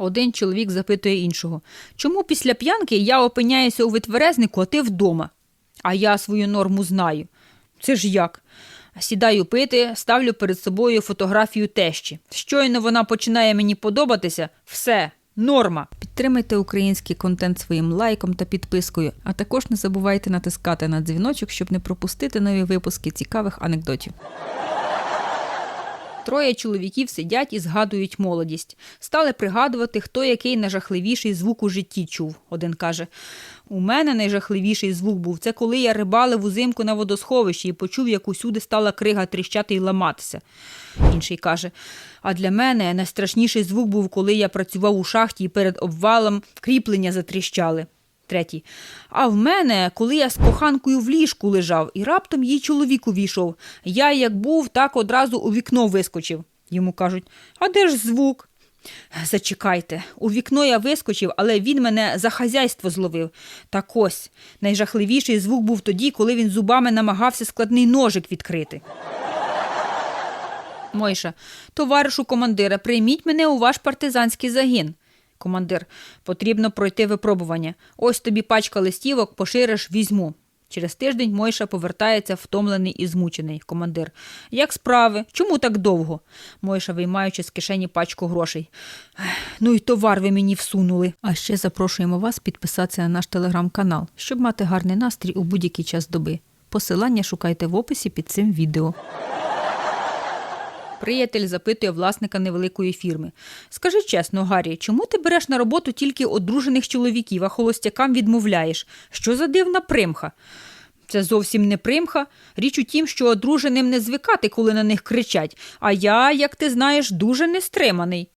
Один чоловік запитує іншого: чому після п'янки я опиняюся у витверезнику, а ти вдома? А я свою норму знаю. Це ж як? Сідаю пити, ставлю перед собою фотографію тещі. Щойно вона починає мені подобатися, все, норма. Підтримайте український контент своїм лайком та підпискою, а також не забувайте натискати на дзвіночок, щоб не пропустити нові випуски цікавих анекдотів. Троє чоловіків сидять і згадують молодість. Стали пригадувати, хто який найжахливіший звук у житті чув. Один каже: У мене найжахливіший звук був це коли я рибалив узимку на водосховищі і почув, як усюди стала крига тріщати й ламатися. Інший каже: А для мене найстрашніший звук був, коли я працював у шахті і перед обвалом кріплення затріщали. Третій. А в мене, коли я з коханкою в ліжку лежав, і раптом їй чоловік увійшов. Я як був, так одразу у вікно вискочив. Йому кажуть: А де ж звук? Зачекайте, у вікно я вискочив, але він мене за хазяйство зловив. Так ось, найжахливіший звук був тоді, коли він зубами намагався складний ножик відкрити. Мойша, товаришу командира, прийміть мене у ваш партизанський загін. Командир, потрібно пройти випробування. Ось тобі пачка листівок, пошириш, візьму. Через тиждень Мойша повертається втомлений і змучений. Командир. Як справи? Чому так довго? Мойша, виймаючи з кишені пачку грошей. Ну й товар ви мені всунули. А ще запрошуємо вас підписатися на наш телеграм-канал, щоб мати гарний настрій у будь-який час доби. Посилання шукайте в описі під цим відео. Приятель запитує власника невеликої фірми. Скажи чесно, Гаррі, чому ти береш на роботу тільки одружених чоловіків, а холостякам відмовляєш? Що за дивна примха? Це зовсім не примха. Річ у тім, що одруженим не звикати, коли на них кричать. А я, як ти знаєш, дуже нестриманий.